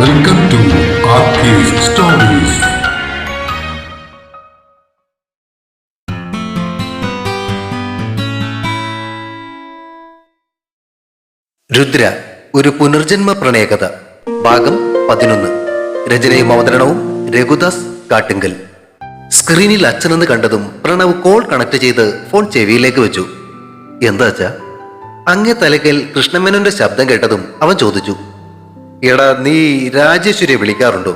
Welcome to stories Rudra ഒരു പുനർജന്മ പ്രണയകഥ. ഭാഗം പതിനൊന്ന്. രചനയും അവതരണവും രഘുദാസ് കാട്ടിങ്കൽ. സ്ക്രീനിൽ അച്ഛനെന്ന് കണ്ടതും പ്രണവ് കോൾ കണക്ട് ചെയ്ത് ഫോൺ ചെവിയിലേക്ക് വെച്ചു. എന്താ അച്ഛാ? അങ്ങേ തലക്കൽ കൃഷ്ണമേനോന്റെ ശബ്ദം കേട്ടതും അവൻ ചോദിച്ചു. എടാ നീ രാജേശ്വരിയെ വിളിക്കാറുണ്ടോ?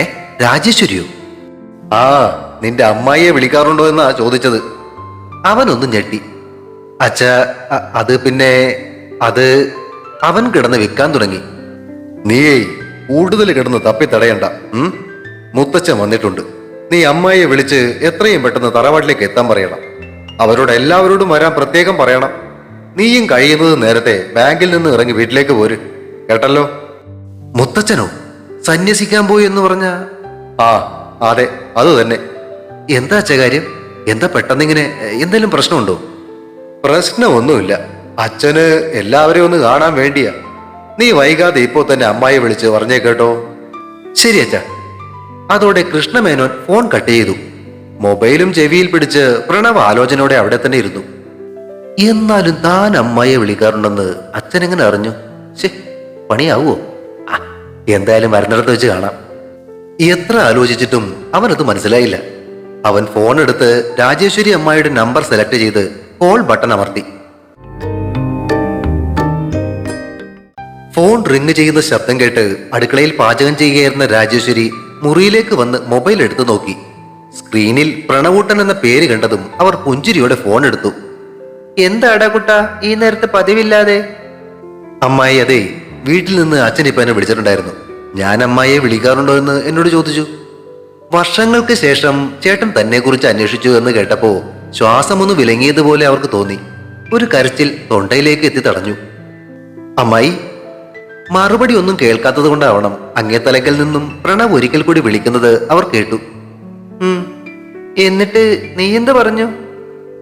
ഏ രാജേശ്വരിയോ? ആ നിന്റെ അമ്മായിയെ വിളിക്കാറുണ്ടോ എന്നാ ചോദിച്ചത്. അവനൊന്ന് ഞെട്ടി. അച്ഛ അത് പിന്നെ അത് അവൻ കിടന്ന് വിൽക്കാൻ തുടങ്ങി. നീയേ കൂടുതൽ കിടന്ന് തപ്പി തടയണ്ട മുത്തച്ഛൻ വന്നിട്ടുണ്ട്. നീ അമ്മായിയെ വിളിച്ച് എത്രയും പെട്ടെന്ന് തറവാട്ടിലേക്ക് എത്താൻ പറയണം. അവരോട് എല്ലാവരോടും വരാൻ പ്രത്യേകം പറയണം. നീയും കഴിയുന്നത് നേരത്തെ ബാങ്കിൽ നിന്ന് ഇറങ്ങി വീട്ടിലേക്ക് പോര്. കേട്ടല്ലോ? മുത്തച്ഛനോ? സന്യസിക്കാൻ പോയി എന്ന് പറഞ്ഞ? ആ അതെ അത് തന്നെ. എന്താ അച്ഛ കാര്യം? എന്താ പെട്ടെന്നിങ്ങനെ എന്തെങ്കിലും പ്രശ്നമുണ്ടോ? പ്രശ്നമൊന്നുമില്ല. അച്ഛന് എല്ലാവരെയും ഒന്ന് കാണാൻ വേണ്ടിയാ. നീ വൈകാതെ ഇപ്പോ തന്നെ അമ്മായി വിളിച്ച് പറഞ്ഞേ കേട്ടോ. ശരി അച്ഛ. അതോടെ കൃഷ്ണമേനോൻ ഫോൺ കട്ട് ചെയ്തു. മൊബൈലും ചെവിയിൽ പിടിച്ച് പ്രണവ ആലോചനയോടെ അവിടെ തന്നെ ഇരുന്നു. എന്നാലും താൻ അമ്മായിയെ വിളിക്കാറുണ്ടെന്ന് അച്ഛൻ എങ്ങനെ അറിഞ്ഞു? ശേ പണിയാവോ ആ, എന്തായാലും വരുന്നിടത്ത് വെച്ച് കാണാം. എത്ര ആലോചിച്ചിട്ടും അവനത് മനസ്സിലായില്ല. അവൻ ഫോൺ എടുത്ത് രാജേശ്വരി അമ്മായിയുടെ നമ്പർ സെലക്ട് ചെയ്ത് കോൾ ബട്ടൺ അമർത്തി. ഫോൺ റിങ് ചെയ്യുന്ന ശബ്ദം കേട്ട് അടുക്കളയിൽ പാചകം ചെയ്യുകയായിരുന്ന രാജേശ്വരി മുറിയിലേക്ക് വന്ന് മൊബൈൽ എടുത്തു നോക്കി. സ്ക്രീനിൽ പ്രണവൂട്ടൻ എന്ന പേര് കണ്ടതും അവർ പുഞ്ചിരിയോടെ ഫോൺ എടുത്തു. എന്താടാ കുട്ട ഈ നേരത്തെ പതിവില്ലാതെ? അമ്മായി അതെ വീട്ടിൽ നിന്ന് അച്ഛൻ ഇപ്പൊ എന്നെ വിളിച്ചിട്ടുണ്ടായിരുന്നു. ഞാൻ അമ്മായിയെ വിളിക്കാറുണ്ടോ എന്ന് എന്നോട് ചോദിച്ചു. വർഷങ്ങൾക്ക് ശേഷം ചേട്ടൻ തന്നെ കുറിച്ച് അന്വേഷിച്ചു എന്ന് കേട്ടപ്പോ ശ്വാസമൊന്ന് വിലങ്ങിയതുപോലെ അവർക്ക് തോന്നി. ഒരു കരച്ചിൽ തൊണ്ടയിലേക്ക് എത്തി തടഞ്ഞു. അമ്മായി മറുപടി ഒന്നും കേൾക്കാത്തത് കൊണ്ടാവണം അങ്ങേ തലക്കൽ നിന്നും പ്രണവ് ഒരിക്കൽ കൂടി വിളിക്കുന്നത് അവർ കേട്ടു. എന്നിട്ട് നീ എന്ത് പറഞ്ഞു?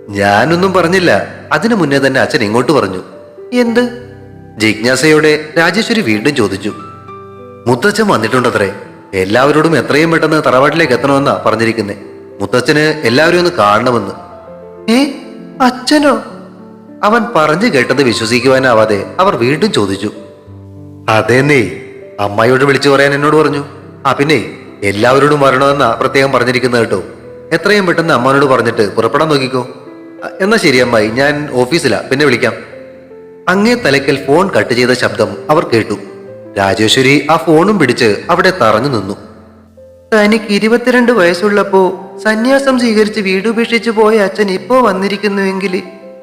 ഞാനൊന്നും പറഞ്ഞില്ല. അതിനു മുന്നേ തന്നെ അച്ഛൻ ഇങ്ങോട്ട് പറഞ്ഞു. എന്ത്? ജിജ്ഞാസയോടെ രാജേശ്വരി വീണ്ടും ചോദിച്ചു മുത്തച്ഛൻ വന്നിട്ടുണ്ടത്രേ എല്ലാവരോടും എത്രയും പെട്ടെന്ന് തറവാട്ടിലേക്ക് എത്തണമെന്നാ പറഞ്ഞിരിക്കുന്നേ. മുത്തച്ഛന് എല്ലാവരും ഒന്ന് കാണണമെന്ന്. ഏ അച്ഛനോ? അവൻ പറഞ്ഞു കേട്ടത് വിശ്വസിക്കുവാനാവാതെ അവർ വീണ്ടും ചോദിച്ചു അതേന്നേ അമ്മയോട് വിളിച്ചു പറയാൻ എന്നോട് പറഞ്ഞു. ആ പിന്നെ എല്ലാവരോടും വരണമെന്നാ പ്രത്യേകം പറഞ്ഞിരിക്കുന്നത് കേട്ടോ. എത്രയും പെട്ടെന്ന് അമ്മാനോട് പറഞ്ഞിട്ട് പുറപ്പെടാൻ നോക്കിക്കോ. എന്നാ ശരി അമ്മായി ഞാൻ ഓഫീസിലാ പിന്നെ വിളിക്കാം. അങ്ങേ തലയ്ക്കൽ ഫോൺ കട്ട് ചെയ്ത ശബ്ദം അവർ കേട്ടു. രാജേശ്വരി ആ ഫോണും പിടിച്ച് അവിടെ തറഞ്ഞു നിന്നു. തനിക്ക് ഇരുപത്തിരണ്ട് വയസ്സുള്ളപ്പോ സന്യാസം സ്വീകരിച്ച് വീടുപേക്ഷിച്ചു പോയ അച്ഛൻ ഇപ്പോ വന്നിരിക്കുന്നുവെങ്കിൽ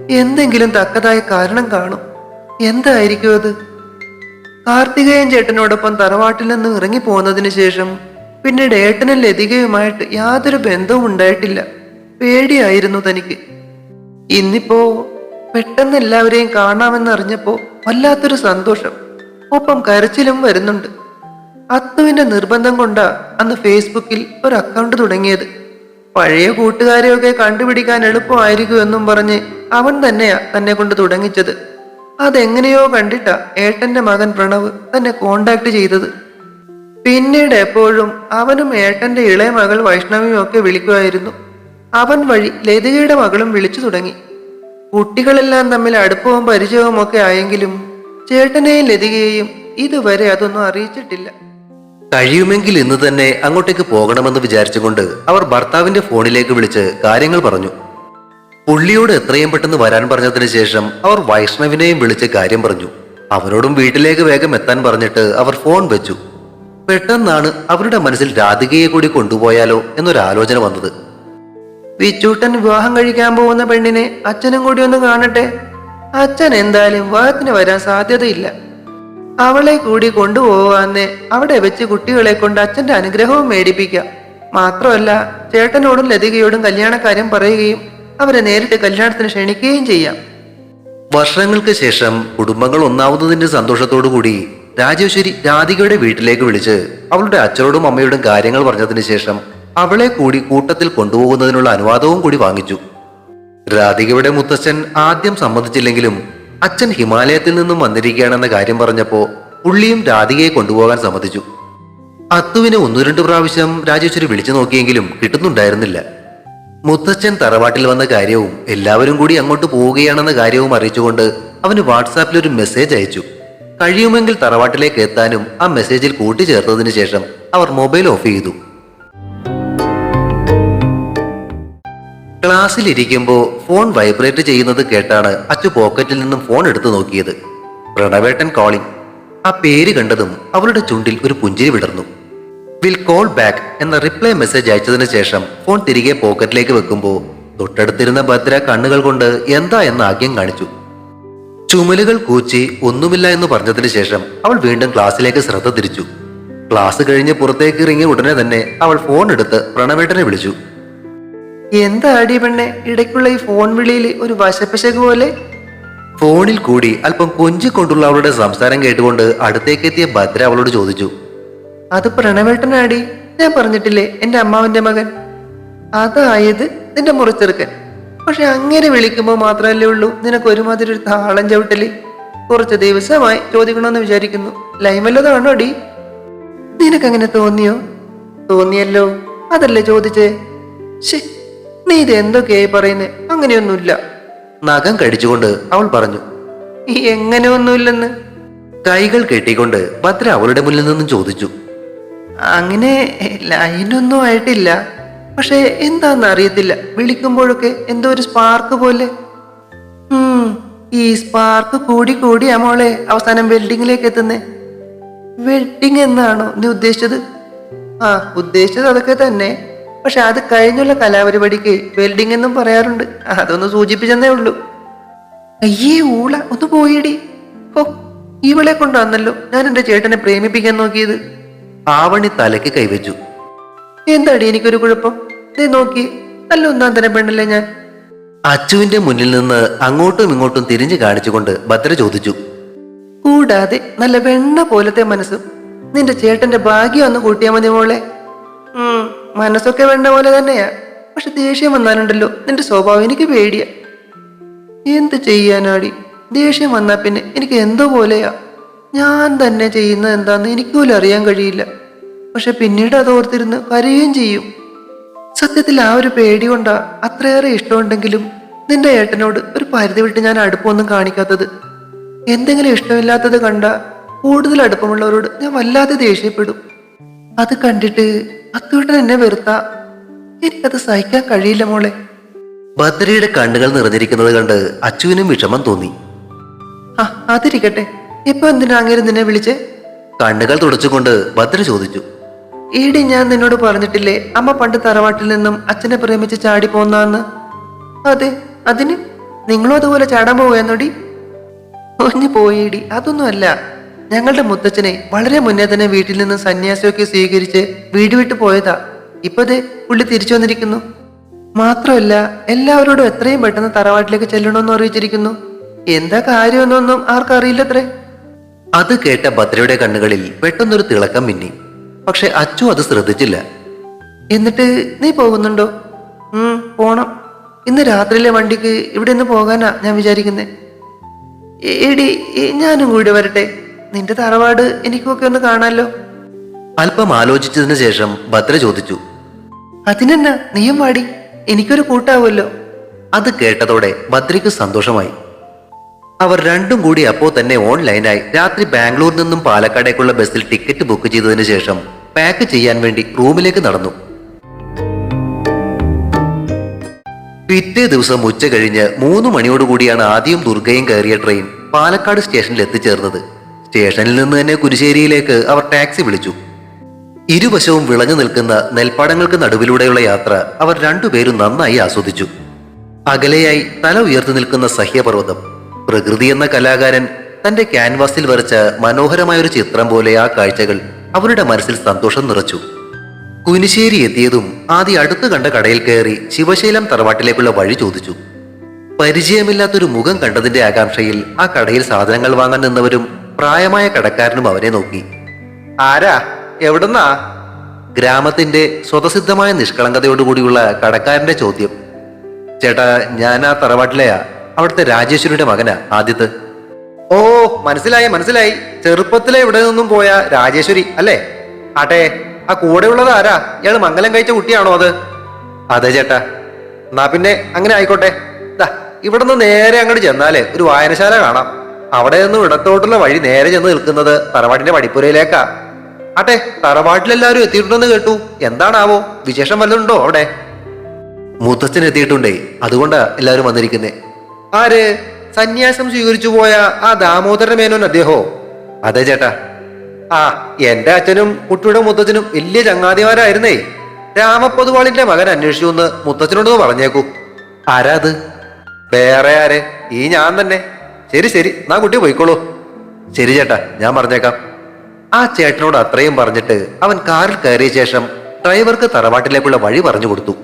എന്തെങ്കിലും തക്കതായ കാരണം കാണും. എന്തായിരിക്കും അത്? കാർത്തികേയൻ ചേട്ടനോടൊപ്പം തറവാട്ടിൽ നിന്ന് ഇറങ്ങി പോന്നതിന് ശേഷം പിന്നീട് ഏട്ടനും ലതികയുമായിട്ട് യാതൊരു ബന്ധവും ഉണ്ടായിട്ടില്ല. പേടിയായിരുന്നു തനിക്ക്. ഇന്നിപ്പോ പെട്ടെന്ന് എല്ലാവരെയും കാണാമെന്നറിഞ്ഞപ്പോ വല്ലാത്തൊരു സന്തോഷം. ഒപ്പം കരച്ചിലും വരുന്നുണ്ട്. അത്തുവിന്റെ നിർബന്ധം കൊണ്ടാ അന്ന് ഫേസ്ബുക്കിൽ ഒരു അക്കൗണ്ട് തുടങ്ങിയത്. പഴയ കൂട്ടുകാരെയൊക്കെ കണ്ടുപിടിക്കാൻ എളുപ്പമായിരിക്കും എന്നും പറഞ്ഞ് അവൻ തന്നെയാ തന്നെ കൊണ്ട് തുടങ്ങിച്ചത്. അതെങ്ങനെയോ കണ്ടിട്ടാ ഏട്ടന്റെ മകൻ പ്രണവ് തന്നെ കോണ്ടാക്ട് ചെയ്തത്. പിന്നീട് എപ്പോഴും അവനും ഏട്ടന്റെ ഇളയ മകൾ വൈഷ്ണവിയും ഒക്കെ വിളിക്കുമായിരുന്നു. അവൻ വഴി ലതികയുടെ മകളും വിളിച്ചു തുടങ്ങി. കുട്ടികളെല്ലാം തമ്മിൽ അടുപ്പവും പരിചയവും ഒക്കെ ആയെങ്കിലും ചേട്ടനെയും ലതികയെയും ഇതുവരെ അതൊന്നും അറിയിച്ചിട്ടില്ല. കഴിയുമെങ്കിൽ ഇന്ന് തന്നെ അങ്ങോട്ടേക്ക് പോകണമെന്ന് വിചാരിച്ചുകൊണ്ട് അവർ ഭർത്താവിന്റെ ഫോണിലേക്ക് വിളിച്ച് കാര്യങ്ങൾ പറഞ്ഞു. പുള്ളിയോട് എത്രയും പെട്ടെന്ന് വരാൻ പറഞ്ഞതിന് ശേഷം അവർ വൈഷ്ണവിനെയും വിളിച്ച് കാര്യം പറഞ്ഞു. അവരോടും വീട്ടിലേക്ക് വേഗം എത്താൻ പറഞ്ഞിട്ട് അവർ ഫോൺ വെച്ചു. പെട്ടെന്നാണ് അവരുടെ മനസ്സിൽ രാധികയെ കൂടി കൊണ്ടുപോയാലോ എന്നൊരാലോചന വന്നത്. വിച്ചൂട്ടൻ വിവാഹം കഴിക്കാൻ പോകുന്ന പെണ്ണിനെ അച്ഛനും കൂടി ഒന്ന് കാണട്ടെ? അച്ഛൻ എന്തായാലും വിവാഹത്തിന് വരാൻ സാധ്യതയില്ല. അവളെ കൂടി കൊണ്ടുപോകാന്നെ അവിടെ വെച്ച് കുട്ടികളെ കൊണ്ട് അച്ഛന്റെ അനുഗ്രഹവും മേടിപ്പിക്കാം. മാത്രമല്ല ചേട്ടനോടും ലതികയോടും കല്യാണക്കാര്യം പറയുകയും അവരെ നേരിട്ട് കല്യാണത്തിന് ക്ഷണിക്കുകയും ചെയ്യാം. വർഷങ്ങൾക്ക് ശേഷം കുടുംബങ്ങൾ ഒന്നാവുന്നതിന്റെ സന്തോഷത്തോടു കൂടി രാജേശ്വരി രാധികയുടെ വീട്ടിലേക്ക് വിളിച്ച് അവളുടെ അച്ഛനോടും അമ്മയോടും കാര്യങ്ങൾ പറഞ്ഞതിന് ശേഷം അവളെ കൂടി കൂട്ടത്തിൽ കൊണ്ടുപോകുന്നതിനുള്ള അനുവാദവും കൂടി വാങ്ങിച്ചു. രാധികയുടെ മുത്തച്ഛൻ ആദ്യം സമ്മതിച്ചില്ലെങ്കിലും അച്ഛൻ ഹിമാലയത്തിൽ നിന്നും വന്നിരിക്കുകയാണെന്ന കാര്യം പറഞ്ഞപ്പോൾ പുള്ളിയും രാധികയെ കൊണ്ടുപോകാൻ സമ്മതിച്ചു. അത്തുവിനെ ഒന്നു രണ്ടു പ്രാവശ്യം രാജേശ്വരി വിളിച്ചു നോക്കിയെങ്കിലും കിട്ടുന്നുണ്ടായിരുന്നില്ല. മുത്തച്ഛൻ തറവാട്ടിൽ വന്ന കാര്യവും എല്ലാവരും കൂടി അങ്ങോട്ട് പോവുകയാണെന്ന കാര്യവും അറിയിച്ചുകൊണ്ട് അവന് വാട്സാപ്പിൽ ഒരു മെസ്സേജ് അയച്ചു. കഴിയുമെങ്കിൽ തറവാട്ടിലേക്ക് എത്താനും ആ മെസ്സേജിൽ കൂട്ടിച്ചേർത്തതിനു ശേഷം അവർ മൊബൈൽ ഓഫ് ചെയ്തു. ക്ലാസ്സിലിരിക്കുമ്പോൾ ഫോൺ വൈബ്രേറ്റ് ചെയ്യുന്നത് കേട്ടാണ് അച്ചു പോക്കറ്റിൽ നിന്നും ഫോൺ എടുത്തു നോക്കിയത്. പ്രണവേട്ടൻ കോളിംഗ് ആ പേര് കണ്ടതും അവളുടെ ചുണ്ടിൽ ഒരു പുഞ്ചിരി വിടർന്നു. വിൽ കോൾ ബാക്ക് എന്ന റിപ്ലൈ മെസ്സേജ് അയച്ചതിന് ശേഷം ഫോൺ തിരികെ പോക്കറ്റിലേക്ക് വെക്കുമ്പോൾ തൊട്ടടുത്തിരുന്ന ഭദ്ര കണ്ണുകൾ കൊണ്ട് എന്താ എന്ന ആഗ്യം കാണിച്ചു. ചുമലുകൾ കൂച്ചി ഒന്നുമില്ല എന്ന് പറഞ്ഞതിന് ശേഷം അവൾ വീണ്ടും ക്ലാസ്സിലേക്ക് ശ്രദ്ധ തിരിച്ചു. ക്ലാസ് കഴിഞ്ഞ് പുറത്തേക്ക് ഇറങ്ങിയ ഉടനെ തന്നെ അവൾ ഫോൺ എടുത്ത് പ്രണവേട്ടനെ വിളിച്ചു. എന്താടി പെണ്ണെ? ഇടയ്ക്കുള്ള ഈ ഫോൺ വിളിയിൽ ഒരു വശപ്പിശക് പോലെ? ഫോണിൽ കൂടി അല്പം കൊഞ്ചിക്കൊണ്ടുള്ള അവളുടെ സംസാരം കേട്ടുകൊണ്ട് അടുത്തേക്കെത്തിയ ഭദ്ര അവളോട് ചോദിച്ചു. അത് പ്രണവേട്ടനാടി. ഞാൻ പറഞ്ഞിട്ടില്ലേ എന്റെ അമ്മാവന്റെ മകൻ. അതായത് നിന്റെ മുറിച്ചെറുക്കൻ പക്ഷെ അങ്ങനെ വിളിക്കുമ്പോൾ മാത്രമല്ലേ ഉള്ളൂ നിനക്ക് ഒരുമാതിരി ഒരു താളം ചവിട്ടൽ. കുറച്ച് ദിവസമായി ചോദിക്കണമെന്ന് വിചാരിക്കുന്നു. ലൈമല്ലതാണോ അടി? നിനക്കങ്ങനെ തോന്നിയോ? തോന്നിയല്ലോ. അതല്ലേ ചോദിച്ചേ? നീ ഇത് എന്തൊക്കെയായി പറയുന്നേ? അങ്ങനെയൊന്നുമില്ല. നഖം കടിച്ചുകൊണ്ട് അവൾ പറഞ്ഞു ഈ എങ്ങനെ ഒന്നുമില്ലെന്ന് കൈകൾ കെട്ടിക്കൊണ്ട് ഭദ്ര അവളുടെ മുന്നിൽ നിന്നും ചോദിച്ചു അങ്ങനെ ലൈനൊന്നും ആയിട്ടില്ല. പക്ഷെ എന്താന്ന് അറിയത്തില്ല. വിളിക്കുമ്പോഴൊക്കെ എന്തോ ഒരു സ്പാർക്ക് പോലെ. ഈ സ്പാർക്ക് കൂടി കൂടിയാ മോളെ അവസാനം വെൽഡിങ്ങിലേക്ക് എത്തുന്നേ. വെൽഡിങ് എന്നാണോ നീ ഉദ്ദേശിച്ചത്? ആ ഉദ്ദേശിച്ചത് അതൊക്കെ തന്നെ. പക്ഷെ അത് കഴിഞ്ഞുള്ള കലാപരിപാടിക്ക് വെൽഡിംഗ് എന്നും പറയാറുണ്ട്. അതൊന്ന് സൂചിപ്പിച്ചെന്നേ ഉള്ളൂ. അയ്യേ ഊള ഒന്ന് പോയിടി. ഓ ഇവളെ കൊണ്ടാന്നല്ലോ ഞാൻ എന്റെ ചേട്ടനെ പ്രേമിപ്പിക്കാൻ നോക്കിയത്. പാവണി തലയ്ക്ക് കൈവച്ചു. എന്താടി എനിക്കൊരു കുഴപ്പം? നീ നോക്കി നല്ല ഒന്നാം തരം പെണ്ണല്ലേ ഞാൻ. അച്ചുവിന്റെ മുന്നിൽ നിന്ന് അങ്ങോട്ടും ഇങ്ങോട്ടും തിരിഞ്ഞു കാണിച്ചുകൊണ്ട് ഭദ്ര ചോദിച്ചു. കൂടാതെ നല്ല വെണ്ണ പോലത്തെ മനസ്സും. നിന്റെ ചേട്ടന്റെ ഭാഗ്യം ഒന്ന് കൂട്ടിയാ മതി മോളെ. മനസ്സൊക്കെ വേണ്ട പോലെ തന്നെയാ. പക്ഷെ ദേഷ്യം വന്നാലുണ്ടല്ലോ. നിന്റെ സ്വഭാവം എനിക്ക് പേടിയാ. എന്ത് ചെയ്യാനാടി? ദേഷ്യം വന്നാ പിന്നെ എനിക്ക് എന്തോ പോലെയാ? ഞാൻ തന്നെ ചെയ്യുന്നത് എന്താന്ന് എനിക്ക് പോലും അറിയാൻ കഴിയില്ല. പക്ഷെ പിന്നീട് അത് ഓർത്തിരുന്ന് കരയുകയും ചെയ്യും. സത്യത്തിൽ ആ ഒരു പേടി കൊണ്ടാ അത്രയേറെ ഇഷ്ടമുണ്ടെങ്കിലും നിന്റെ ഏട്ടനോട് ഒരു പരിധി വിട്ട് ഞാൻ അടുപ്പമൊന്നും കാണിക്കാത്തത്. എന്തെങ്കിലും ഇഷ്ടമില്ലാത്തത് കണ്ട കൂടുതൽ അടുപ്പമുള്ളവരോട് ഞാൻ വല്ലാതെ ദേഷ്യപ്പെടും. അത് കണ്ടിട്ട് അത്തോട്ട് എന്നെ വെറുത്ത. എനിക്കത് സഹിക്കാൻ കഴിയില്ല മോളെ. ഭദ്രയുടെ കണ്ണുകൾ നിറഞ്ഞിരിക്കുന്നത് കണ്ട് അച്ചുവിനും വിഷമം തോന്നി. ആ അതിരിക്കട്ടെ. ഇപ്പൊ എന്തിനാ അങ്ങനെ നിന്നെ വിളിച്ച്? കണ്ണുകൾ തുടച്ചുകൊണ്ട് ഭദ്ര ചോദിച്ചു. ഈടി ഞാൻ നിന്നോട് പറഞ്ഞിട്ടില്ലേ അമ്മ പണ്ട് തറവാട്ടിൽ നിന്നും അച്ഛനെ പ്രേമിച്ച് ചാടി പോന്നാന്ന്? അതെ അതിന്? നിങ്ങളും അതുപോലെ ചാടാൻ പോവുകയെന്നോടി? ഒഞ്ഞു പോയിടി അതൊന്നുമല്ല. ഞങ്ങളുടെ മുത്തച്ഛനെ വളരെ മുന്നേ തന്നെ വീട്ടിൽ നിന്ന് സന്യാസിയൊക്കെ സ്വീകരിച്ച് വീട് വിട്ടു പോയതാ. ഇപ്പൊ ദേ പുള്ളി തിരിച്ചു വന്നിരിക്കുന്നു. മാത്രമല്ല എല്ലാവരോടും എത്രയും പെട്ടെന്ന് തറവാട്ടിലേക്ക് ചെല്ലണമെന്ന് അറിയിച്ചിരിക്കുന്നു. എന്താ കാര്യമെന്നൊന്നും ആർക്കറിയില്ലത്രേ അത് കേട്ട ഭദ്രയുടെ കണ്ണുകളിൽ പെട്ടെന്നൊരു തിളക്കം മിന്നി. പക്ഷെ അച്ചു അത് ശ്രദ്ധിച്ചില്ല. എന്നിട്ട് നീ പോകുന്നുണ്ടോ? ഉം പോണം. ഇന്ന് രാത്രിയിലെ വണ്ടിക്ക് ഇവിടെ നിന്ന് പോകാനാ ഞാൻ വിചാരിക്കുന്നേ. എടി ഞാനും കൂടി വരട്ടെ. നിന്റെ തറവാട് എനിക്കൊക്കെ ഒന്ന് കാണാലോ? അല്പം ആലോചിച്ചതിന് ശേഷം ഭദ്ര ചോദിച്ചു. അതിനെന്ന? നീയും വാടി. എനിക്കൊരു കൂട്ടാവുമല്ലോ. അത് കേട്ടതോടെ ഭദ്രയ്ക്ക് സന്തോഷമായി. അവർ രണ്ടും കൂടി അപ്പോൾ തന്നെ ഓൺലൈനായി രാത്രി ബാംഗ്ലൂരിൽ നിന്നും പാലക്കാടേക്കുള്ള ബസ്സിൽ ടിക്കറ്റ് ബുക്ക് ചെയ്തതിനു ശേഷം പാക്ക് ചെയ്യാൻ വേണ്ടി റൂമിലേക്ക് നടന്നു. പിറ്റേ ദിവസം ഉച്ച കഴിഞ്ഞ് മൂന്ന് മണിയോടുകൂടിയാണ് ആദ്യം ദുർഗയും കയറിയ ട്രെയിൻ പാലക്കാട് സ്റ്റേഷനിൽ എത്തിച്ചേർന്നത്. സ്റ്റേഷനിൽ നിന്ന് തന്നെ കുരിശ്ശേരിയിലേക്ക് അവർ ടാക്സി വിളിച്ചു. ഇരുവശവും വിളഞ്ഞു നിൽക്കുന്ന നെൽപ്പാടങ്ങൾക്ക് നടുവിലൂടെയുള്ള യാത്ര അവർ രണ്ടുപേരും നന്നായി ആസ്വദിച്ചു. അകലെയായി തല ഉയർത്തി നിൽക്കുന്ന സഹ്യപർവതം. പ്രകൃതി എന്ന കലാകാരൻ തന്റെ ക്യാൻവാസിൽ വരച്ച മനോഹരമായ ഒരു ചിത്രം പോലെ ആ കാഴ്ചകൾ അവരുടെ മനസ്സിൽ സന്തോഷം നിറച്ചു. കുനിശ്ശേരി എത്തിയതും ആദ്യ അടുത്ത് കണ്ട കടയിൽ കയറി ശിവശൈലം തറവാട്ടിലേക്കുള്ള വഴി ചോദിച്ചു. പരിചയമില്ലാത്തൊരു മുഖം കണ്ടതിന്റെ ആകാംക്ഷയിൽ ആ കടയിൽ സാധനങ്ങൾ വാങ്ങാൻ നിന്നവരും പ്രായമായ കടക്കാരനും അവനെ നോക്കി. ആരാ? എവിടുന്നാ? ഗ്രാമത്തിന്റെ സ്വതസിദ്ധമായ നിഷ്കളങ്കതയോടുകൂടിയുള്ള കടക്കാരന്റെ ചോദ്യം. ചേട്ടാ ഞാൻ ആ തറവാട്ടിലെയാ. അവിടുത്തെ രാജേശ്വരിയുടെ മകനാ ആദ്യത്ത്. ഓ മനസ്സിലായി മനസ്സിലായി. ചെറുപ്പത്തിലെ ഇവിടെ നിന്നും പോയ രാജേശ്വരി അല്ലേ? ആട്ടെ ആ കൂടെ ഉള്ളത് ആരാ? ഇയാൾ മംഗലം കഴിച്ച കുട്ടിയാണോ അത്? അതെ ചേട്ടാ. എന്നാ പിന്നെ അങ്ങനെ ആയിക്കോട്ടെ. ഇവിടുന്ന് നേരെ അങ്ങോട്ട് ചെന്നാലേ ഒരു വായനശാല കാണാം. അവിടെ നിന്നും ഇടത്തോട്ടുള്ള വഴി നേരെ ചെന്ന് നിൽക്കുന്നത് തറവാടിന്റെ പടിപ്പുരയിലേക്കാ ആട്ടെ തറവാട്ടിലെല്ലാവരും എത്തിയിട്ടുണ്ടെന്ന് കേട്ടു. എന്താണാവോ? വിശേഷം വല്ലതുണ്ടോ അവിടെ? മൂത്തച്ഛൻ എത്തിയിട്ടുണ്ടേ. അതുകൊണ്ടാ എല്ലാവരും വന്നിരിക്കുന്നേ. ആര്? സന്യാസം സ്വീകരിച്ചു പോയ ആ ദാമോദര മേനോൻ അദ്ദേഹോ? അതെ ചേട്ടാ. ആ എന്റെ അച്ഛനും കുട്ടിയുടെ മുത്തച്ഛനും വലിയ ചങ്ങാതിമാരായിരുന്നേ. രാമപ്പൊതുവാളിന്റെ മകൻ അന്വേഷിച്ചു എന്ന് മുത്തച്ഛനോട് പറഞ്ഞേക്കൂ. ആരാ അത്? വേറെ ആരെ? ഈ ഞാൻ തന്നെ. ശരി ശരി. നാ കുട്ടി പോയിക്കോളൂ. ശരി ചേട്ടാ ഞാൻ പറഞ്ഞേക്കാം. ആ ചേട്ടനോട് അത്രയും പറഞ്ഞിട്ട് അവൻ കാറിൽ കയറിയ ശേഷം ഡ്രൈവർക്ക് തറവാട്ടിലേക്കുള്ള വഴി പറഞ്ഞു കൊടുത്തു.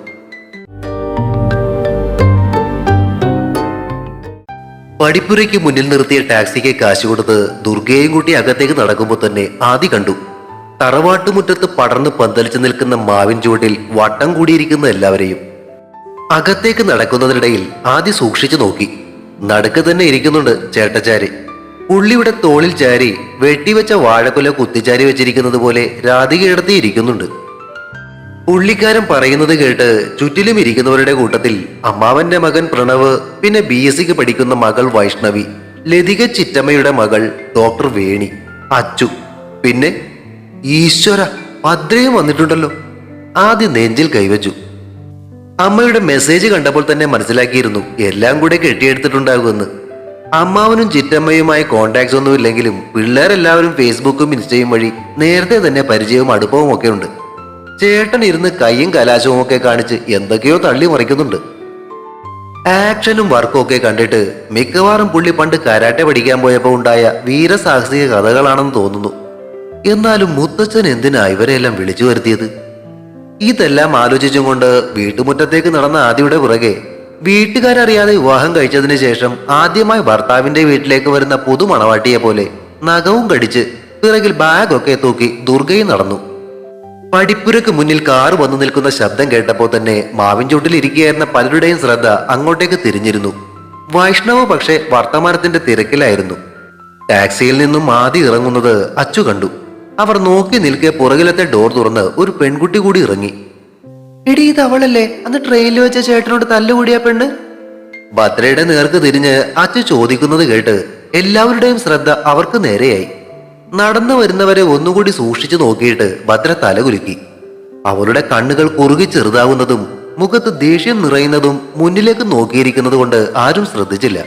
പടിപ്പുരയ്ക്ക് മുന്നിൽ നിർത്തിയ ടാക്സിക്ക് കാശ് കൊടുത്ത് ദുർഗയും കൂട്ടി അകത്തേക്ക് നടക്കുമ്പോൾ തന്നെ ആദി കണ്ടു. തറവാട്ടുമുറ്റത്ത് പടർന്ന് പന്തലിച്ചു നിൽക്കുന്ന മാവിൻ ചുവട്ടിൽ വട്ടം കൂടിയിരിക്കുന്ന എല്ലാവരെയും. അകത്തേക്ക് നടക്കുന്നതിനിടയിൽ ആദി സൂക്ഷിച്ചു നോക്കി. നടുക്ക് തന്നെ ഇരിക്കുന്നുണ്ട് ചേട്ടച്ചാരി. പുള്ളിയുടെ തോളിൽ ചാരി വെട്ടിവെച്ച വാഴക്കുല കുത്തിച്ചാരി വെച്ചിരിക്കുന്നത് പോലെ രാധികയിടത്തി ഇരിക്കുന്നുണ്ട്. പുള്ളിക്കാരൻ പറയുന്നത് കേട്ട് ചുറ്റിലും ഇരിക്കുന്നവരുടെ കൂട്ടത്തിൽ അമ്മാവന്റെ മകൻ പ്രണവ് പിന്നെ ബി എസ് സിക്ക് പഠിക്കുന്ന മകൾ വൈഷ്ണവി ലതിക ചിറ്റമ്മയുടെ മകൾ ഡോക്ടർ വേണി അച്ചു പിന്നെ ഈശ്വര ഭദ്രയും വന്നിട്ടുണ്ടല്ലോ. ആദ്യം നെഞ്ചിൽ കൈവച്ചു. അമ്മയുടെ മെസ്സേജ് കണ്ടപ്പോൾ തന്നെ മനസ്സിലാക്കിയിരുന്നു എല്ലാം കൂടെ കെട്ടിയെടുത്തിട്ടുണ്ടാകുമെന്ന്. അമ്മാവനും ചിറ്റമ്മയുമായി കോണ്ടാക്ട്സ് ഒന്നും ഇല്ലെങ്കിലും പിള്ളേരെല്ലാവരും ഫേസ്ബുക്കും ഇൻസ്റ്റയും വഴി നേരത്തെ തന്നെ പരിചയവും അടുപ്പവും ഒക്കെ ഉണ്ട്. ചേട്ടൻ ഇരുന്ന് കൈയും കലാശവും ഒക്കെ കാണിച്ച് എന്തൊക്കെയോ തള്ളി മറിക്കുന്നുണ്ട്. ആക്ഷനും വർക്കും ഒക്കെ കണ്ടിട്ട് മിക്കവാറും പുള്ളി പണ്ട് കരാട്ടെ പഠിക്കാൻ പോയപ്പോൾ ഉണ്ടായ വീരസാഹസിക കഥകളാണെന്ന് തോന്നുന്നു. എന്നാലും മുത്തച്ഛൻ എന്തിനാ ഇവരെല്ലാം വിളിച്ചു വരുത്തിയത്? ഇതെല്ലാം ആലോചിച്ചും കൊണ്ട് വീട്ടുമുറ്റത്തേക്ക് നടന്ന ആദിയുടെ പുറകെ വീട്ടുകാരറിയാതെ വിവാഹം കഴിച്ചതിന് ശേഷം ആദ്യമായി ഭർത്താവിന്റെ വീട്ടിലേക്ക് വരുന്ന പുതുമണവാട്ടിയെ പോലെ നഖവും കടിച്ച് പിറകിൽ ബാഗൊക്കെ തൂക്കി ദുർഗയും നടന്നു. പടിപ്പുരക്ക് മുന്നിൽ കാർ വന്നു നിൽക്കുന്ന ശബ്ദം കേട്ടപ്പോൾ തന്നെ മാവിൻ ചുട്ടിൽ ഇരിക്കുകയായിരുന്ന പലരുടെയും ശ്രദ്ധ അങ്ങോട്ടേക്ക് തിരിഞ്ഞിരുന്നു. വൈഷ്ണവ് പക്ഷേ വർത്തമാനത്തിന്റെ തിരക്കിലായിരുന്നു. ടാക്സിയിൽ നിന്നും ആദ്യം ഇറങ്ങുന്നത് അച്ചു കണ്ടു. അവർ നോക്കി നിൽക്കെ പുറകിലത്തെ ഡോർ തുറന്ന് ഒരു പെൺകുട്ടി കൂടി ഇറങ്ങി. എടി ഇത് അവളല്ലേ? അന്ന് ട്രെയിനിൽ വെച്ച ചേട്ടനോട് തല്ലുകൂടിയ പെണ്ണ്? ഭദ്രയുടെ നേർക്ക് തിരിഞ്ഞ് അച്ഛ ചോദിക്കുന്നത് കേട്ട് എല്ലാവരുടെയും ശ്രദ്ധ അവർക്ക് നേരെയായി. നടന്നു വരുന്നവരെ ഒന്നുകൂടി സൂക്ഷിച്ചു നോക്കിയിട്ട് ഭദ്ര തലകുലുക്കി. അവളുടെ കണ്ണുകൾ കുറുകി ചെറുതാവുന്നതും മുഖത്ത് ദേഷ്യം നിറയുന്നതും മുന്നിലേക്ക് നോക്കിയിരിക്കുന്നത് കൊണ്ട് ആരും ശ്രദ്ധിച്ചില്ല.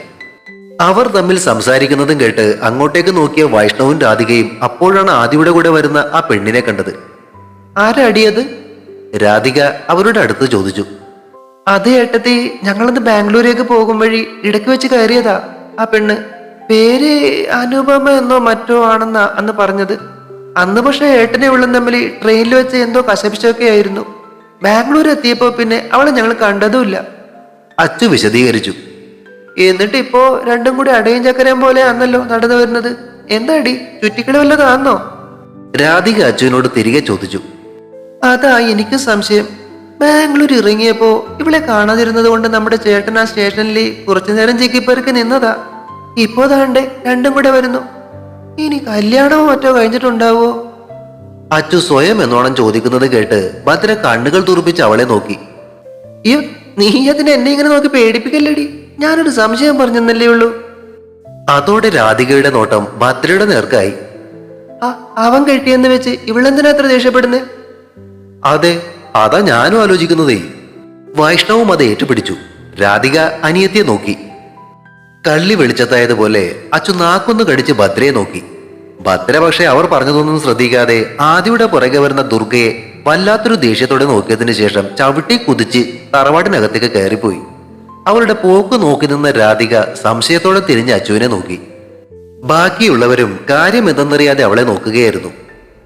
അവർ തമ്മിൽ സംസാരിക്കുന്നതും കേട്ട് അങ്ങോട്ടേക്ക് നോക്കിയ വൈഷ്ണവും രാധികയും അപ്പോഴാണ് ആദിയുടെ കൂടെ വരുന്ന ആ പെണ്ണിനെ കണ്ടത്. ആരടിയത് രാധിക അവരുടെ അടുത്ത് ചോദിച്ചു. അതേ ഏട്ടത്തി ഞങ്ങളിന്ന് ബാംഗ്ലൂരേക്ക് പോകും വഴി ഇടയ്ക്ക് വെച്ച് കയറിയതാ ആ പെണ്ണ്. പേര് അനുപമ എന്നോ മറ്റോ ആണെന്നാ അന്ന് പറഞ്ഞത്. അന്ന് പക്ഷെ ഏട്ടനെ ഉള്ളും തമ്മിൽ ട്രെയിനിൽ വെച്ച് എന്തോ കശപിച്ചൊക്കെ ആയിരുന്നു. ബാംഗ്ലൂർ എത്തിയപ്പോ പിന്നെ അവളെ ഞങ്ങൾ കണ്ടതുമില്ല അച്ചു വിശദീകരിച്ചു. എന്നിട്ട് ഇപ്പോ രണ്ടും കൂടി അടയും ചക്കരയും പോലെ ആണല്ലോ നടന്നു വരുന്നത്. എന്താടി ചുറ്റിക്കളി വല്ലതാന്നോ രാധിക അച്ഛനോട് തിരികെ ചോദിച്ചു. അതാ എനിക്ക് സംശയം. ബാംഗ്ലൂർ ഇറങ്ങിയപ്പോ ഇവളെ കാണാതിരുന്നത് കൊണ്ട് നമ്മുടെ ചേട്ടൻ ആ സ്റ്റേഷനിൽ കുറച്ചു നേരം ചിക്കിപ്പറക്ക് നിന്നതാ. ഇപ്പോ താണ്ടെ രണ്ടും കൂടെ വരുന്നു. ഇനി കല്യാണമോ മറ്റോ കഴിഞ്ഞിട്ടുണ്ടാവോ? അച്ചു സ്വയം എന്നോണം ചോദിക്കുന്നത് കേട്ട് ഭദ്ര കണ്ണുകൾ തുറപ്പിച്ച് അവളെ നോക്കി. നീ അതിനെ എന്നെ ഇങ്ങനെ നോക്കി പേടിപ്പിക്കല്ലേടി ഞാനൊരു സംശയം പറഞ്ഞെന്നല്ലേ ഉള്ളൂ. അതോടെ രാധികയുടെ നോട്ടം ഭദ്രയുടെ നേർക്കായി. അവൻ കെട്ടിയെന്ന് വെച്ച് ഇവളെന്തിനാ അത്ര ദേഷ്യപ്പെടുന്നേ? അതെ അതാ ഞാനും ആലോചിക്കുന്നതേ. വൈഷ്ണവും അത് ഏറ്റുപിടിച്ചു. രാധിക അനിയത്തിയെ നോക്കി. കള്ളി വെളിച്ചത്തായതുപോലെ അച്ചു നാക്കൊന്ന് കടിച്ച് ഭദ്രയെ നോക്കി. ഭദ്ര പക്ഷേ അവർ പറഞ്ഞതൊന്നും ശ്രദ്ധിക്കാതെ ആദ്യയുടെ പുറകെ വരുന്ന ദുർഗയെ വല്ലാത്തൊരു ദേഷ്യത്തോടെ നോക്കിയതിനു ശേഷം ചവിട്ടി കുതിച്ച് തറവാടിനകത്തേക്ക് കയറിപ്പോയി. അവളുടെ പോക്ക് നോക്കി നിന്ന രാധിക സംശയത്തോടെ തിരിഞ്ഞ് അച്ചുവിനെ നോക്കി. ബാക്കിയുള്ളവരും കാര്യം എന്തെന്നറിയാതെ അവളെ നോക്കുകയായിരുന്നു.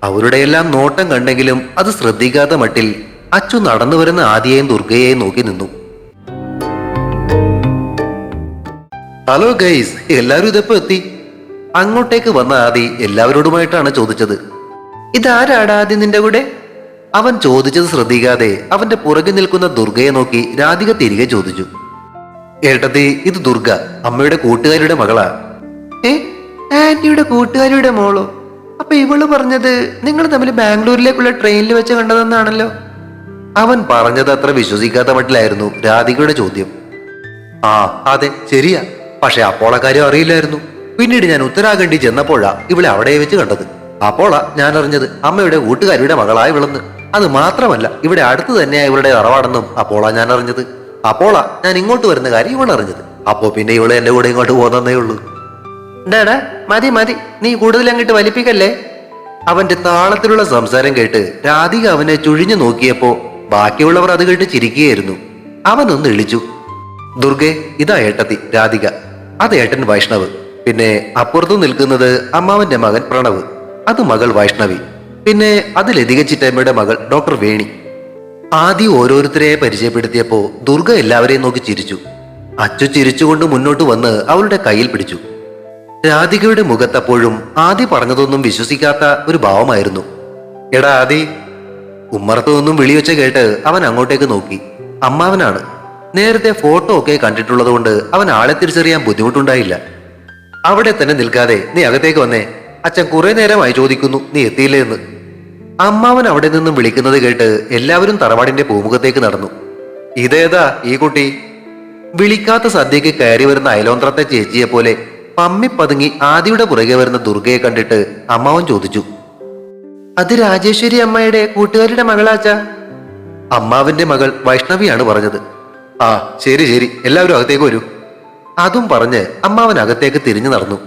അവരുടെ എല്ലാം നോട്ടം കണ്ടെങ്കിലും അത് ശ്രദ്ധിക്കാത്ത മട്ടിൽ അച്ചു നടന്നു വരുന്ന ആദിയെയും ദുർഗയെയും നോക്കി നിന്നു. ഹലോ ഗൈസ് എല്ലാവരും ഇതെപ്പോ എത്തി? അങ്ങോട്ടേക്ക് വന്ന ആദി എല്ലാവരോടുമായിട്ടാണ് ചോദിച്ചത്. ഇതാരാടാ ആദി നിന്റെ കൂടെ? അവൻ ചോദിച്ചത് ശ്രദ്ധിക്കാതെ അവന്റെ പുറകെ നിൽക്കുന്ന ദുർഗയെ നോക്കി രാധിക തിരികെ ചോദിച്ചു. ഏട്ടത്തി ഇത് ദുർഗ അമ്മയുടെ കൂട്ടുകാരിയുടെ മകളാ. ഏ ആന്റിയുടെ കൂട്ടുകാരിയുടെ മോളോ? അപ്പൊ ഇവൾ പറഞ്ഞത് നിങ്ങൾ തമ്മിൽ ബാംഗ്ലൂരിലേക്കുള്ള ട്രെയിനിൽ വെച്ച് കണ്ടതെന്നാണല്ലോ. അവൻ പറഞ്ഞത് അത്ര വിശ്വസിക്കാത്ത മട്ടിലായിരുന്നു രാധികയുടെ ചോദ്യം. ആ അതെ ശരിയാ. പക്ഷെ അപ്പോൾ കാര്യം അറിയില്ലായിരുന്നു. പിന്നീട് ഞാൻ ഉത്തരാഖണ്ഡി ചെന്നപ്പോഴാ ഇവളെ അവിടെ വെച്ച് കണ്ടത്. അപ്പോളാ ഞാൻ അറിഞ്ഞത് അമ്മയുടെ കൂട്ടുകാരിയുടെ മകളായി വിളന്ന് അത് മാത്രമല്ല ഇവിടെ അടുത്ത് തന്നെയാ ഇവളുടെ തറവാടെന്നും അപ്പോളാ ഞാൻ അറിഞ്ഞത്. അപ്പോളാ ഞാൻ ഇങ്ങോട്ട് വരുന്ന കാര്യം ഇവൾ അറിഞ്ഞത്. അപ്പോ പിന്നെ ഇവൾ എന്റെ കൂടെ ഇങ്ങോട്ട് പോന്നേ ഉള്ളൂ. ഡാടാ മതി മതി. നീ കൂടുതൽ അങ്ങോട്ട് വലിപ്പിക്കല്ലേ? അവന്റെ താളത്തിലുള്ള സംസാരം കേട്ട് രാധിക അവനെ ചുഴിഞ്ഞു നോക്കിയപ്പോ ബാക്കിയുള്ളവർ അത് കേട്ട് ചിരിക്കുകയായിരുന്നു. അവനൊന്ന് ഇളിച്ചു. ദുർഗെ ഇതാ ഏട്ടത്തി രാധിക. അത് ഏട്ടൻ വൈഷ്ണവ്. പിന്നെ അപ്പുറത്തു നിൽക്കുന്നത് അമ്മാവന്റെ മകൻ പ്രണവ്. അത് മകൾ വൈഷ്ണവി. പിന്നെ അത് ലതിക ചിറ്റമ്മയുടെ മകൾ ഡോക്ടർ വേണി. ആദ്യം ഓരോരുത്തരെ പരിചയപ്പെടുത്തിയപ്പോ ദുർഗ എല്ലാവരെയും നോക്കി ചിരിച്ചു. അച്ചു ചിരിച്ചുകൊണ്ട് മുന്നോട്ട് വന്ന് അവളുടെ കയ്യിൽ പിടിച്ചു. രാധികയുടെ മുഖത്തപ്പോഴും ആദി പറഞ്ഞതൊന്നും വിശ്വസിക്കാത്ത ഒരു ഭാവമായിരുന്നു. എടാ ആദി ഉമ്മറത്തു നിന്നും വിളിവെച്ച കേട്ട് അവൻ അങ്ങോട്ടേക്ക് നോക്കി. അമ്മാവനാണ്. നേരത്തെ ഫോട്ടോ ഒക്കെ കണ്ടിട്ടുള്ളതുകൊണ്ട് അവൻ ആളെ തിരിച്ചറിയാൻ ബുദ്ധിമുട്ടുണ്ടായില്ല. അവിടെ തന്നെ നിൽക്കാതെ നീ അകത്തേക്ക് വന്നേ. അച്ഛൻ കുറെ നേരമായി ചോദിക്കുന്നു നീ എത്തിയില്ലേ എന്ന്. അമ്മാവൻ അവിടെ നിന്നും വിളിക്കുന്നത് കേട്ട് എല്ലാവരും തറവാടിന്റെ പൂമുഖത്തേക്ക് നടന്നു. ഇതേതാ ഈ കുട്ടി? വിളിക്കാത്ത സദ്യക്ക് കയറി വരുന്ന അയലോന്ത്രത്തെ ചേച്ചിയെ പോലെ പമ്മി പതുങ്ങി ആദിയുടെ പുറകെ വരുന്ന ദുർഗയെ കണ്ടിട്ട് അമ്മാവൻ ചോദിച്ചു അത് രാജേശ്വരി അമ്മയുടെ കൂട്ടുകാരിയുടെ മകളാച്ച? അമ്മാവിന്റെ മകൾ വൈഷ്ണവിയാണ് പറഞ്ഞത് ആ ശരി ശരി എല്ലാവരും അകത്തേക്ക് വരൂ. അതും പറഞ്ഞ് അമ്മാവൻ അകത്തേക്ക് തിരിഞ്ഞു നടന്നു.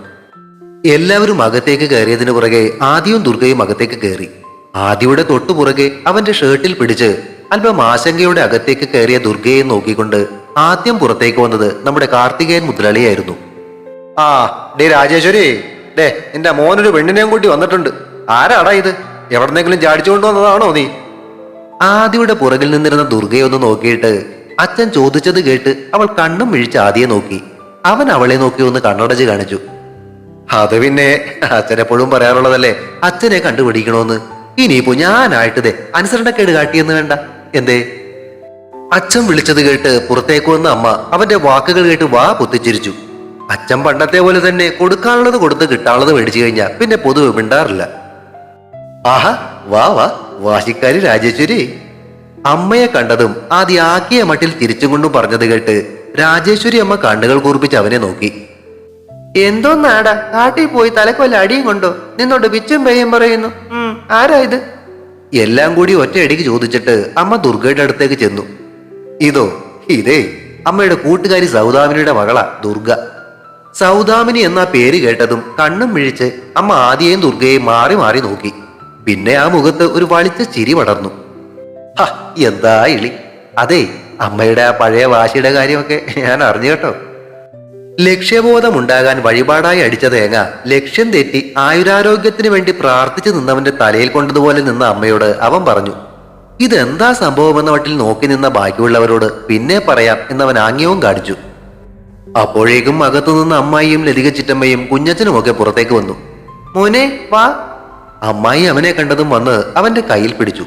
എല്ലാവരും അകത്തേക്ക് കയറിയതിനു പുറകെ ആദ്യവും ദുർഗയും അകത്തേക്ക് കയറി. ആദിയുടെ തൊട്ടുപുറകെ അവന്റെ ഷർട്ടിൽ പിടിച്ച് അല്പം ആശങ്കയുടെ അകത്തേക്ക് കയറിയ ദുർഗയെ നോക്കിക്കൊണ്ട് ആദ്യം പുറത്തേക്ക് വന്നത് നമ്മുടെ കാർത്തികേയൻ മുതലാളിയായിരുന്നു. ആ ഡേ രാജേശ്വരി ഡേ എന്റെ മോനൊരു പെണ്ണിനെയും കൂട്ടി വന്നിട്ടുണ്ട്. ആരാടാ ഇത്? എവിടെന്നെങ്കിലും ചാടിച്ചുകൊണ്ട് വന്നതാണോ നീ? ആദിയുടെ പുറകിൽ നിന്നിരുന്ന ദുർഗയെ ഒന്ന് നോക്കിയിട്ട് അച്ഛൻ ചോദിച്ചത് കേട്ട് അവൾ കണ്ണും വിഴിച്ച് ആദിയെ നോക്കി. അവൻ അവളെ നോക്കി ഒന്ന് കണ്ണടച്ച് കാണിച്ചു. അത് പിന്നെ അച്ഛനെപ്പോഴും പറയാറുള്ളതല്ലേ? അച്ഛനെ കണ്ടുപിടിക്കണോന്ന്? ഇനിയിപ്പോ ഞാനായിട്ട് ദേ അനുസരണക്കേട് കാട്ടിയെന്ന് വേണ്ട. എന്തേ? അച്ഛൻ വിളിച്ചത് കേട്ട് പുറത്തേക്ക് വന്ന അമ്മ അവന്റെ വാക്കുകൾ കേട്ട് വാ പൊത്തിച്ചിരിച്ചു. അച്ഛൻ പണ്ടത്തെ പോലെ തന്നെ കൊടുക്കാനുള്ളത് കൊടുത്ത് കിട്ടാനുള്ളത് മേടിച്ചു കഴിഞ്ഞാ പിന്നെ പൊതുവെ മിണ്ടാറില്ല. ആഹാ വാ വാ വാശിക്കാരി രാജേശ്വരി. അമ്മയെ കണ്ടതും ആദ്യ ആക്കിയ മട്ടിൽ തിരിച്ചും കൊണ്ടും പറഞ്ഞത് കേട്ട് രാജേശ്വരി അമ്മ കണ്ണുകൾ കൂർപ്പിച്ച് അവനെ നോക്കി. എന്തോന്നാടാ? കാട്ടിൽ പോയി തലക്കൊല്ല അടിയും കൊണ്ടോ? നിന്നോട് പിച്ചും പെയ്യും പറയുന്നു. ആരായത് ആരാ ഇത്? എല്ലാം കൂടി ഒറ്റയടിക്ക് ചോദിച്ചിട്ട് അമ്മ ദുർഗയുടെ അടുത്തേക്ക് ചെന്നു. ഇതോ ഇതേ അമ്മയുടെ കൂട്ടുകാരി സൗദാമിനിയുടെ മകളാ ദുർഗ. സൗദാമിനി എന്ന പേര് കേട്ടതും കണ്ണും മിഴിച്ച് അമ്മ ആദ്യയും ദുർഗയെയും മാറി മാറി നോക്കി. പിന്നെ ആ മുഖത്ത് ഒരു വളിച്ച ചിരി വളർന്നു. എന്താ ഇളി? അതെ അമ്മയുടെ ആ പഴയ വാശിയുടെ കാര്യമൊക്കെ ഞാൻ അറിഞ്ഞു കേട്ടോ. ലക്ഷ്യബോധമുണ്ടാകാൻ വഴിപാടായി അടിച്ച തേങ്ങ ലക്ഷ്യം തെറ്റി ആയുരാരോഗ്യത്തിന് വേണ്ടി പ്രാർത്ഥിച്ചു നിന്നവന്റെ തലയിൽ കൊണ്ടതുപോലെ നിന്ന അമ്മയോട് അവൻ പറഞ്ഞു ഇതെന്താ സംഭവമെന്ന വട്ടിൽ നോക്കി നിന്ന ബാക്കിയുള്ളവരോട് പിന്നെ പറയാം എന്നവൻ ആംഗ്യവും കാണിച്ചു. അപ്പോഴേക്കും അകത്തുനിന്ന് അമ്മായിയും ലതിക ചിറ്റമ്മയും കുഞ്ഞച്ചനുമൊക്കെ പുറത്തേക്ക് വന്നു. മോനെ വാ. അമ്മായി അവനെ കണ്ടതും വന്ന് അവന്റെ കയ്യിൽ പിടിച്ചു.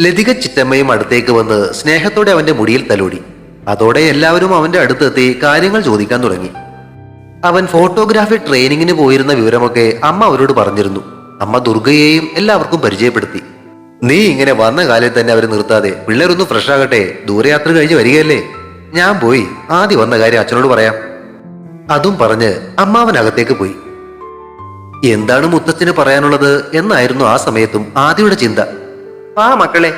ലതിക ചിറ്റമ്മയും അടുത്തേക്ക് വന്ന് സ്നേഹത്തോടെ അവന്റെ മുടിയിൽ തലോടി. അതോടെ എല്ലാവരും അവന്റെ അടുത്തെത്തി കാര്യങ്ങൾ ചോദിക്കാൻ തുടങ്ങി. അവൻ ഫോട്ടോഗ്രാഫി ട്രെയിനിങ്ങിന് പോയിരുന്ന വിവരമൊക്കെ അമ്മ അവരോട് പറഞ്ഞിരുന്നു. അമ്മ ദുർഗയെയും എല്ലാവർക്കും പരിചയപ്പെടുത്തി. നീ ഇങ്ങനെ വന്ന കാലത്ത് തന്നെ അവരെ നിർത്താതെ പിള്ളേരൊന്ന് ഫ്രഷ് ആകട്ടെ ദൂരയാത്ര കഴിഞ്ഞ് വരികയല്ലേ? ഞാൻ പോയി ആദ്യം വന്ന കാര്യം അച്ഛനോട് പറയാം. അതും പറഞ്ഞ് അമ്മാവൻ അകത്തേക്ക് പോയി. എന്താണ് മുത്തച്ഛന് പറയാനുള്ളത്? എന്നായിരുന്നു ആ സമയത്തും ആദ്യയുടെ ചിന്ത. ആ മക്കളെ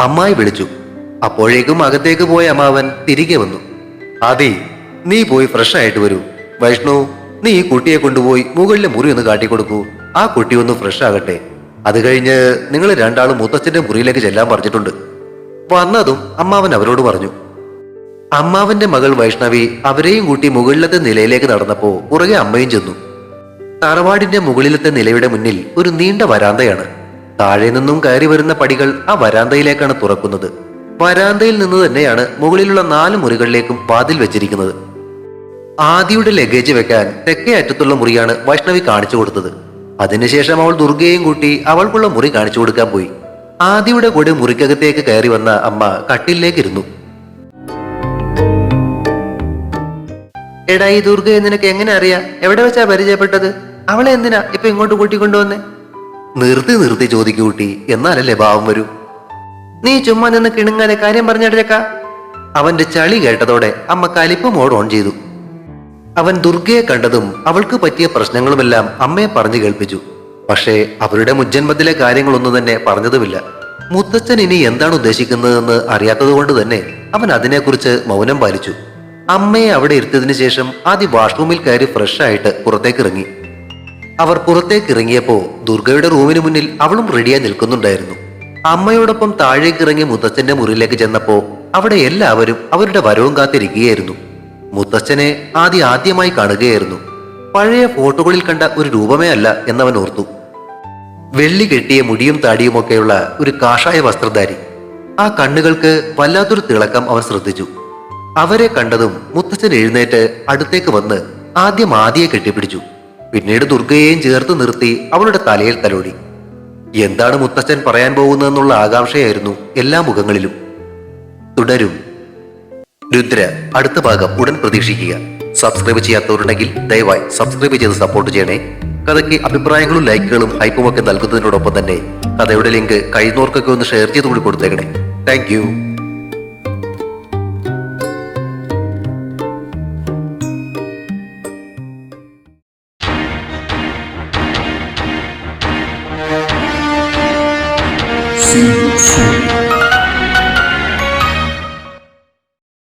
അമ്മായി വിളിച്ചു. അപ്പോഴേക്കും അകത്തേക്ക് പോയ അമ്മാവൻ തിരികെ വന്നു. ആദി നീ പോയി ഫ്രഷ് ആയിട്ട് വരൂ. വൈഷ്ണു നീ ഈ കുട്ടിയെ കൊണ്ടുപോയി മുകളിലെ മുറി ഒന്ന് കാട്ടിക്കൊടുക്കൂ. ആ കുട്ടി ഒന്ന് ഫ്രഷ് ആകട്ടെ. അത് കഴിഞ്ഞ് നിങ്ങൾ രണ്ടാളും മുത്തച്ഛന്റെ മുറിയിലേക്ക് ചെല്ലാൻ പറഞ്ഞിട്ടുണ്ട്. വന്നതും അമ്മാവൻ അവരോട് പറഞ്ഞു. അമ്മാവന്റെ മകൾ വൈഷ്ണവി അവരെയും കൂട്ടി മുകളിലത്തെ നിലയിലേക്ക് നടന്നപ്പോ പുറകെ അമ്മയും ചെന്നു. തറവാടിന്റെ മുകളിലത്തെ നിലയുടെ മുന്നിൽ ഒരു നീണ്ട വരാന്തയാണ്. താഴെ നിന്നും കയറി വരുന്ന പടികൾ ആ വരാന്തയിലേക്കാണ് തുറക്കുന്നത്. വരാന്തയിൽ നിന്ന് തന്നെയാണ് മുകളിലുള്ള നാല് മുറികളിലേക്കും വാതിൽ വെച്ചിരിക്കുന്നത്. ആദിയുടെ ലഗേജ് വെക്കാൻ തെക്കേ അറ്റത്തുള്ള മുറിയാണ് വൈഷ്ണവി കാണിച്ചു കൊടുത്തത്. അതിനുശേഷം അവൾ ദുർഗയെയും കൂട്ടി അവൾക്കുള്ള മുറി കാണിച്ചു കൊടുക്കാൻ പോയി. ആദിയുടെ കൂടെ മുറിക്കകത്തേക്ക് കയറി വന്ന അമ്മ കട്ടിലേക്ക് ഇരുന്നു. എടാ ഈ ദുർഗയെ നിനക്ക് എങ്ങനെ അറിയാം? എവിടെ വെച്ചാ പരിചയപ്പെട്ടത്? അവളെ എന്തിനാ ഇപ്പൊ ഇങ്ങോട്ട് കൂട്ടിക്കൊണ്ടുവന്നേ? നിർത്തി നിർത്തി ചോദിക്കൂട്ടി എന്നാലല്ലേ ഭാവം വരൂ. നീ ചുമ്മാ നിന്ന് കിണുങ്ങാതെ കാര്യം പറഞ്ഞിട്ടേക്ക അവന്റെ ചളി കേട്ടതോടെ അമ്മ കലിപ്പ് മോഡ് ഓൺ ചെയ്തു. അവൻ ദുർഗയെ കണ്ടതും അവൾക്ക് പറ്റിയ പ്രശ്നങ്ങളുമെല്ലാം അമ്മയെ പറഞ്ഞു കേൾപ്പിച്ചു. പക്ഷേ അവരുടെ മുജ്ജന്മത്തിലെ കാര്യങ്ങളൊന്നും തന്നെ പറഞ്ഞതുമില്ല. മുത്തച്ഛൻ ഇനി എന്താണ് ഉദ്ദേശിക്കുന്നതെന്ന് അറിയാത്തതുകൊണ്ട് തന്നെ അവൻ അതിനെക്കുറിച്ച് മൗനം പാലിച്ചു. അമ്മയെ അവിടെ ഇരുത്തിയതിനു ശേഷം ആദ്യം വാഷ്റൂമിൽ കയറി ഫ്രഷ് ആയിട്ട് പുറത്തേക്ക് ഇറങ്ങി. അവർ പുറത്തേക്ക് ഇറങ്ങിയപ്പോൾ ദുർഗയുടെ റൂമിന് മുന്നിൽ അവളും റെഡിയായി നിൽക്കുന്നുണ്ടായിരുന്നു. അമ്മയോടൊപ്പം താഴേക്ക് ഇറങ്ങി മുത്തച്ഛന്റെ മുറിയിലേക്ക് ചെന്നപ്പോ അവിടെ എല്ലാവരും അവരുടെ വരവും കാത്തിരിക്കുകയായിരുന്നു. മുത്തച്ഛനെ ആദ്യം ആദ്യമായി കാണുകയായിരുന്നു. പഴയ ഫോട്ടോകളിൽ കണ്ട ഒരു രൂപമേ അല്ല എന്നവൻ ഓർത്തു. വെള്ളി കെട്ടിയ മുടിയും താടിയുമൊക്കെയുള്ള ഒരു കാഷായ വസ്ത്രധാരി. ആ കണ്ണുകൾക്ക് വല്ലാത്തൊരു തിളക്കം അവൻ ശ്രദ്ധിച്ചു. അവരെ കണ്ടതും മുത്തച്ഛൻ എഴുന്നേറ്റ് അടുത്തേക്ക് വന്ന് ആദ്യം ആദിയെ കെട്ടിപ്പിടിച്ചു. പിന്നീട് ദുർഗയെയും ചേർത്ത് നിർത്തി അവളുടെ തലയിൽ തലോടി. എന്താണ് മുത്തച്ഛൻ പറയാൻ പോകുന്നതെന്നുള്ള ആകാംക്ഷയായിരുന്നു എല്ലാ മുഖങ്ങളിലും. തുടരും. രുദ്ര അടുത്ത ഭാഗം ഉടൻ പ്രതീക്ഷിക്കുക. സബ്സ്ക്രൈബ് ചെയ്യാത്തവരുണ്ടെങ്കിൽ ദയവായി സബ്സ്ക്രൈബ് ചെയ്ത് സപ്പോർട്ട് ചെയ്യണേ. കഥയ്ക്ക് അഭിപ്രായങ്ങളും ലൈക്കുകളും ഹൈപ്പും ഒക്കെ നൽകുന്നതിനോടൊപ്പം തന്നെ കഥയുടെ ലിങ്ക് കഴിയുന്നവർക്കൊക്കെ ഒന്ന് ഷെയർ ചെയ്ത് കൂടി കൊടുത്തേക്കണേ താങ്ക്